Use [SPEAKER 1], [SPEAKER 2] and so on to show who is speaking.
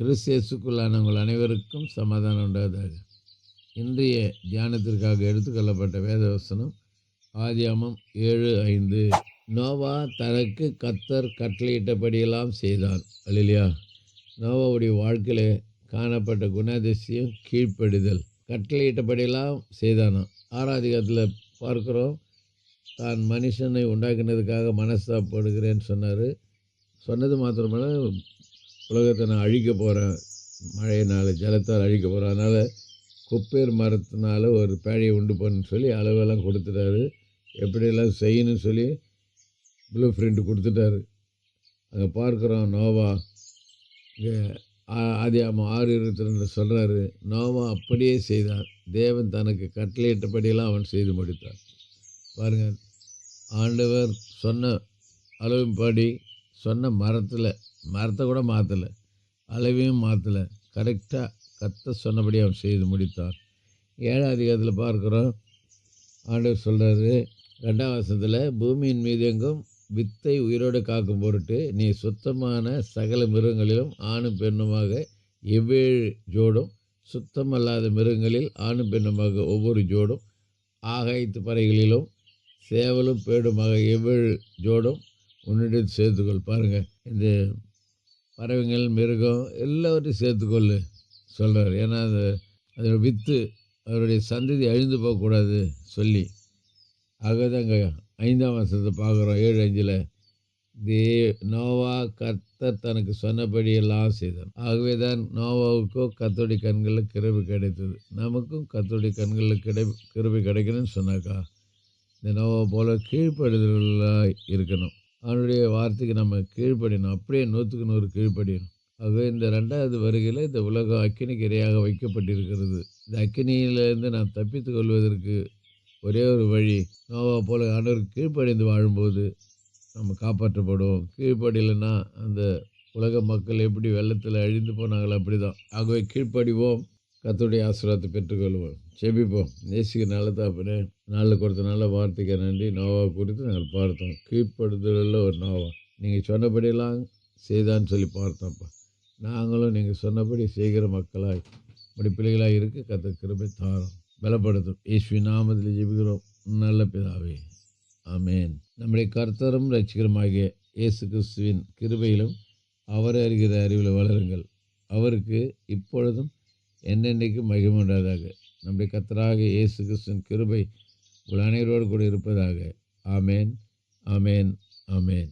[SPEAKER 1] கிறிஸ்தியசுக்குள்ளான உங்கள் அனைவருக்கும் சமாதானம் உண்டாவதாக. இன்றைய தியானத்திற்காக எடுத்துக்கொள்ளப்பட்ட வேதவசனம் ஆதியாமம் ஏழு ஐந்து. நோவா தனக்கு கத்தர் கட்டளையிட்டபடியெல்லாம் செய்தான். அல்லையா நோவாவுடைய வாழ்க்கையில் காணப்பட்ட குணாதிசயம் கீழ்ப்படிதல். கட்டளையிட்டபடியெல்லாம் செய்தானாம். ஆராதிகத்தில் பார்க்குறோம். தான் மனுஷனை உண்டாக்கினதுக்காக மனஸ்தாப்படுகிறேன்னு சொன்னார். சொன்னது மாத்திரமல்ல உலகத்தை நான் அழிக்க போகிறேன் மழையினால் ஜலத்தால் அழிக்க போகிறேன் அதனால் குப்பேர் மரத்தினால ஒரு பேழையை உண்டு பண்ணுன்னு சொல்லி அளவெல்லாம் கொடுத்துட்டாரு. எப்படியெல்லாம் செய்யணும்னு சொல்லி ப்ளூ பிரிண்ட் கொடுத்துட்டாரு. அங்கே பார்க்குறோம் நோவா. இங்கே ஆதி அம்மா ஆறு இருபத்தி ரெண்டு சொல்கிறாரு நோவா அப்படியே செய்தான் தேவன் தனக்கு கட்டளையிட்டபடியெல்லாம் அவன் செய்து முடித்தார். பாருங்கள் ஆண்டவர் சொன்ன அளவின்படி சொன்ன மரத்தில் மரத்தை கூட மாற்றலை அளவையும் மாற்றலை கரெக்டாக கத்த சொன்னபடி அவன் செய்து முடித்தான். ஏழாம் அதிகாரத்தில் பார்க்குறோம். ஆண்டவர் சொல்கிறாரு ரெண்டாம் வருஷத்தில் பூமியின் மீது எங்கும் வித்தை உயிரோடு காக்கும் பொருட்டு நீ சுத்தமான சகல மிருகங்களிலும் ஆணும் பெண்ணுமாக எவ்வேழு ஜோடும் சுத்தமல்லாத மிருகங்களில் ஆணும் பெண்ணுமாக ஒவ்வொரு ஜோடும் ஆகாயத்து பறைகளிலும் சேவலும் பேடுமாக எவ்வேழு ஜோடும் உன்னிடம் சேர்த்துக்கொள். பாருங்கள் இந்த பறவைகள் மிருகம் எல்லாவற்றையும் சேர்த்துக்கொள்ளு சொல்கிறார் ஏன்னா அது அதோட வித்து அவருடைய சந்ததி அழிந்து போகக்கூடாது சொல்லி. ஆகவே அங்கே ஐந்தாம் வருஷத்தை பார்க்குறோம். ஏழு அஞ்சில் தே நோவா கர்த்தர் தனக்கு சொன்னபடி எல்லாம் செய்தான் ஆகவே தான் நோவாவுக்கோ கத்தோடி கண்களில் கிருபி கிடைத்தது. நமக்கும் கத்தோடி கண்களில் கிடை கிருபி கிடைக்கணும்னு சொன்னாக்கா இந்த நோவா போல் கீழ்ப்படுதலாக இருக்கணும். அவனுடைய வார்த்தைக்கு நம்ம கீழ்ப்படியணும் அப்படியே நூற்றுக்கு நூறு கீழ்ப்படியணும். ஆகவே இந்த ரெண்டாவது வருகையில் இந்த உலகம் அக்கினிக்கு இரையாக வைக்கப்பட்டிருக்கிறது. இந்த அக்கினியிலேருந்து நாம் தப்பித்து கொள்வதற்கு ஒரே ஒரு வழி நோவா போல ஆண்டவருக்கு கீழ்ப்படிந்து வாழும்போது நம்ம காப்பாற்றப்படுவோம். கீழ்ப்படியலைன்னா அந்த உலக மக்கள் எப்படி வெள்ளத்தில் அழிந்து போனாங்களோ அப்படி தான் ஆகவே கீழ்ப்படிவோம். கத்துடைய ஆசீர்வாதத்தை பெற்றுக்கொள்வோம். செபிப்போம் நேசிக்க நல்ல தாப்பனே நாளில் கொடுத்த நல்ல வார்த்தைக்கு நன்றி. நோவா குறித்து நாங்கள் பார்த்தோம். கீழ்ப்படுதலில் ஒரு நோவா. நீங்கள் சொன்னபடியெல்லாம் செய்தான்னு சொல்லி பார்த்தோம்ப்பா. நாங்களும் நீங்கள் சொன்னபடி செய்கிற மக்களாய் இப்படி பிள்ளைகளாக இருக்க கத்த கிருபை தாரோம். பலப்படுத்தும். ஈஸ்வி நாமத்தில் ஜெபிக்கிறோம். நல்ல பிதாவே. ஆமேன். நம்முடைய கர்த்தரும் ரட்சிகரமாகிய இயேசு கிறிஸ்துவின் கிருபையிலும் அவரை அறிகிற அறிவில் வளருங்கள். அவருக்கு இப்பொழுதும் என்னென்னைக்கும் மகிமுண்டதாக நம்முடைய கத்தராக இயேசு கிறிஸ்தன் கிருபை உங்கள் அனைவரோடு கூட இருப்பதாக. ஆமேன் ஆமேன் ஆமேன்.